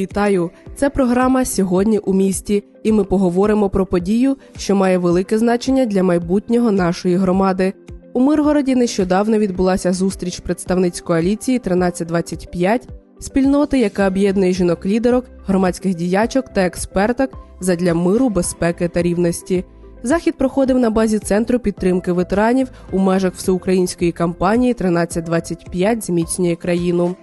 Вітаю! Це програма Сьогодні у місті, і ми поговоримо про подію, що має велике значення для майбутнього нашої громади. У Миргороді нещодавно відбулася зустріч представниць коаліції 1325, спільноти, яка об'єднує жінок-лідерок, громадських діячок та експерток задля миру, безпеки та рівності. Захід проходив на базі центру підтримки ветеранів у межах всеукраїнської кампанії 1325 зміцнює країну.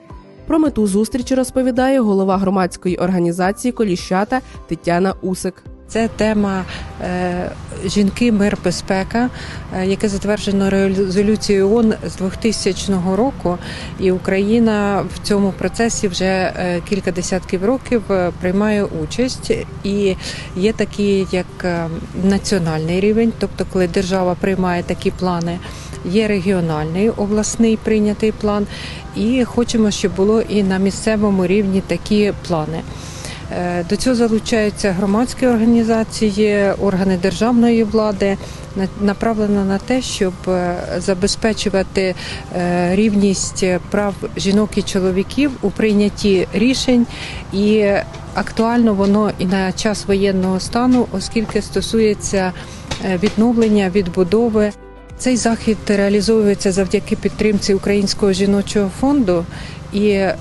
Про мету зустрічі розповідає голова громадської організації Коліщата Тетяна Усик. Це тема е, жінки, мир, безпека, е, яке затверджено резолюцією ООН з 2000 року, і Україна в цьому процесі вже е, кілька десятків років приймає участь. І є такі, як національний рівень, тобто коли держава приймає такі плани. Є регіональний обласний прийнятий план, і хочемо, щоб було і на місцевому рівні такі плани. Е, До цього залучаються громадські організації, органи державної влади, направлено на те, щоб е, забезпечувати е, рівність прав жінок і чоловіків у прийнятті рішень, і актуально воно і на час воєнного стану, оскільки стосується відновлення, відбудови. Цей захід реалізовується завдяки підтримці Українського жіночого фонду. І е,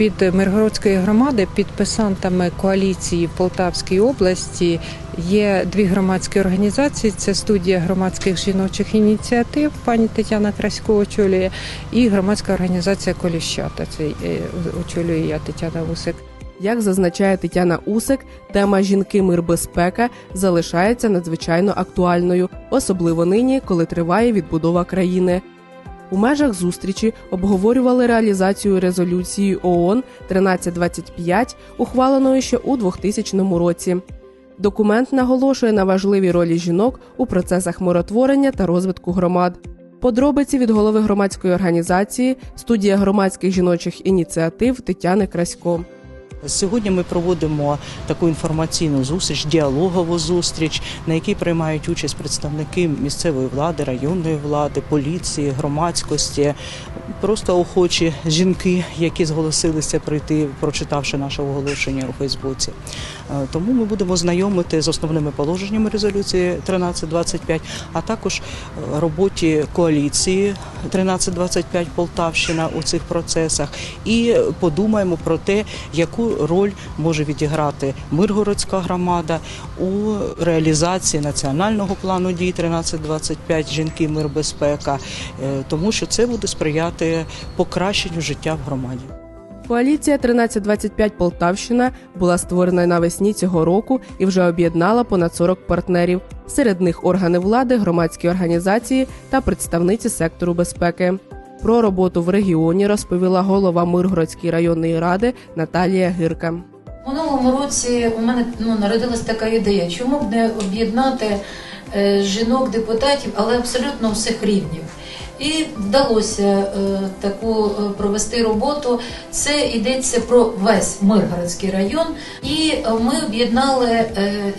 від Миргородської громади підписантами коаліції в Полтавській області є дві громадські організації: це студія громадських жіночих ініціатив, пані Тетяна Красько очолює, і громадська організація Коліщата. Це е, очолює я Тетяна Усик. Як зазначає Тетяна Усик, тема жінки, мир, безпека залишається надзвичайно актуальною, особливо нині, коли триває відбудова країни. У межах зустрічі обговорювали реалізацію резолюції ООН 1325, ухваленої ще у 2000 році. Документ наголошує на важливій ролі жінок у процесах миротворення та розвитку громад. Подробиці від голови громадської організації студія громадських жіночих ініціатив Тетяни Красько. Сьогодні ми проводимо таку інформаційну зустріч, діалогову зустріч, на якій приймають участь представники місцевої влади, районної влади, поліції, громадськості, просто охочі жінки, які зголосилися прийти, прочитавши наше оголошення у Фейсбуці. Е, Тому ми будемо знайомити з основними положеннями резолюції 1325, а також е, роботі коаліції 1325 Полтавщина у цих процесах. І подумаємо про те, яку роль може відіграти Миргородська громада у реалізації національного плану дій 1325 жінки, мир, безпека, е, тому що це буде сприяти покращенню життя в громаді. Коаліція 1325 Полтавщина була створена навесні цього року і вже об'єднала понад 40 партнерів. Серед них органи влади, громадські організації та представниці сектору безпеки. Про роботу в регіоні розповіла голова Миргородської районної ради Наталія Гирка. Минулому році у мене ну, народилась така ідея, чому б не об'єднати е, жінок-депутатів, але абсолютно всіх рівнів. І вдалося е, таку е, провести роботу. Це йдеться про весь Миргородський район. І ми об'єднали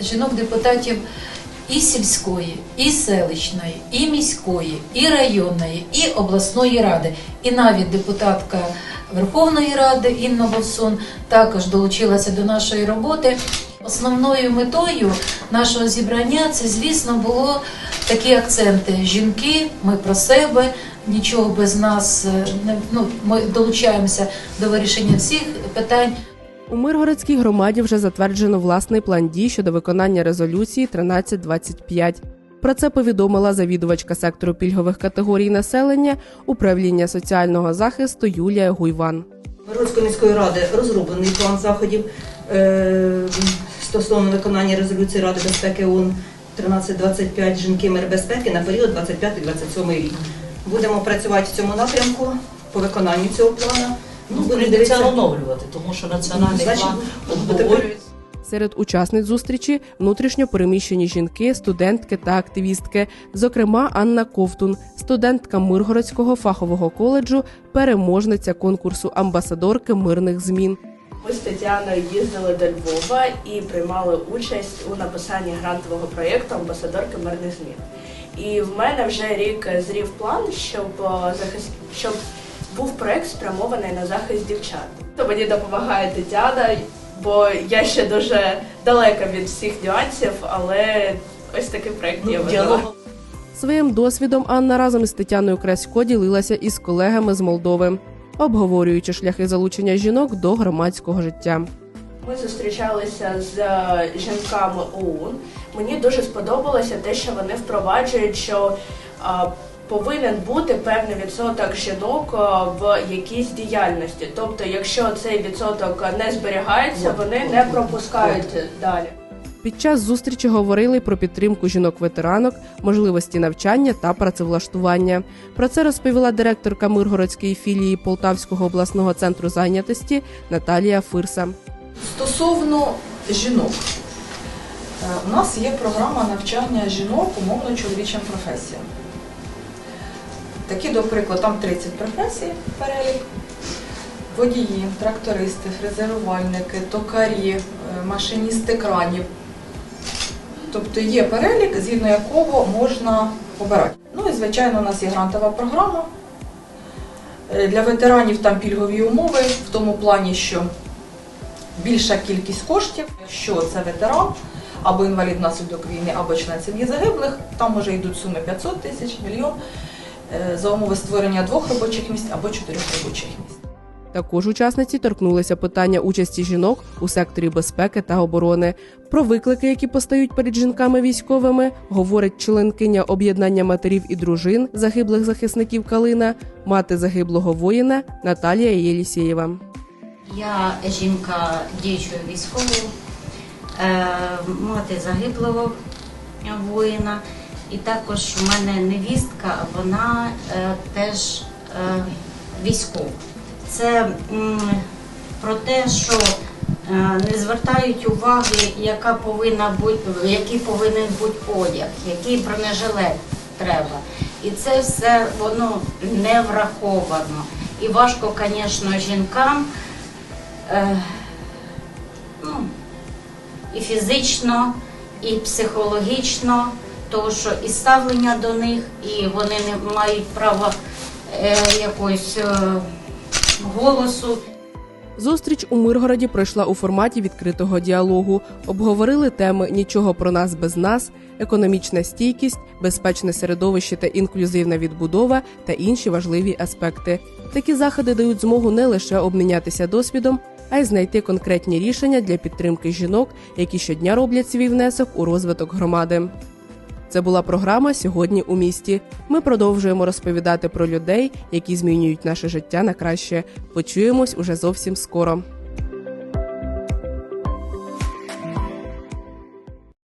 жінок-депутатів і сільської, і селищної, і міської, і районної, і обласної ради. І навіть депутатка Верховної Ради Інна Бовсун також долучилася до нашої роботи. Основною метою нашого зібрання це, звісно, було такі акценти: жінки, ми про себе, нічого без нас е, ну, ми долучаємося до вирішення всіх питань. У Миргородській громаді вже затверджено власний план дій щодо виконання резолюції 1325. Про це повідомила завідувачка сектору пільгових категорій населення управління соціального захисту Юлія Гуйван. Миргородської міської ради розроблений план заходів е, стосовно виконання резолюції Ради безпеки ООН 1325 жінки мир безпеки на період 25-27 рік. Будемо працювати в цьому напрямку по виконанню цього плану. Ну, прийдеться оновлювати, тому що національний план обговорюється. Серед учасниць зустрічі внутрішньо переміщені жінки, студентки та активістки, зокрема Анна Ковтун, студентка Миргородського фахового коледжу, переможниця конкурсу амбасадорки мирних змін. Ми з Тетяною їздили до Львова і приймали участь у написанні грантового проєкту Амбасадорки мирних змін. І в мене вже рік зрів план, щоб е, захист... щоб був проєкт спрямований на захист дівчат. То мені допомагає Тетяна. бо я ще дуже далека від всіх нюансів, але ось такий проект Ну, я вибрала. Своїм досвідом Анна разом із Тетяною Красько ділилася із колегами з Молдови, обговорюючи шляхи залучення жінок до громадського життя. Ми зустрічалися з е, жінками ОУН. Мені дуже сподобалося те, що вони впроваджують, що е, повинен бути певний відсоток жінок е, в якійсь діяльності. Тобто, якщо цей відсоток не зберігається, вони не пропускають далі. Під час зустрічі говорили про підтримку жінок-ветеранок, можливості навчання та працевлаштування. Про це розповіла директорка Миргородської філії Полтавського обласного центру зайнятості Наталія Фирса. Стосовно жінок, Е, у нас є програма навчання жінок умовно чоловічим професіям. Такі, до прикладу, там 30 професій перелік. Водії, трактористи, фрезерувальники, токарі, е, машиністи кранів. Тобто є перелік, згідно якого можна обирати. Ну і звичайно, у нас є грантова програма. Е, Для ветеранів там пільгові умови в тому плані, що більша кількість коштів, якщо це ветеран або інвалід внаслідок війни, або член сім'ї загиблих, там вже йдуть суми 500 тисяч, мільйон за умови створення двох робочих місць або чотирьох робочих місць. Також учасниці торкнулися питання участі жінок у секторі безпеки та оборони. Про виклики, які постають перед жінками військовими, говорить членкиня об'єднання матерів і дружин загиблих захисників Калина, мати загиблого воїна Наталія Єлісєєва. Я жінка діючого військового, е, мати загиблого воїна, і також у мене невістка, вона е, теж е, військова. Це м, про те, що е, не звертають уваги, яка повинна бути, який повинен бути одяг, який бронежилет треба. І це все воно не враховано. І важко, звісно, жінкам е, ну, і фізично, і психологічно, тому що і ставлення до них, і вони не мають права е, якогось е, голосу. Зустріч у Миргороді пройшла у форматі відкритого діалогу. Обговорили теми Нічого про нас без нас, економічна стійкість, безпечне середовище та інклюзивна відбудова та інші важливі аспекти. Такі заходи дають змогу не лише обмінятися досвідом, а й знайти конкретні рішення для підтримки жінок, які щодня роблять свій внесок у розвиток громади. Це була програма Сьогодні у місті. Ми продовжуємо розповідати про людей, які змінюють наше життя на краще. Почуємось уже зовсім скоро.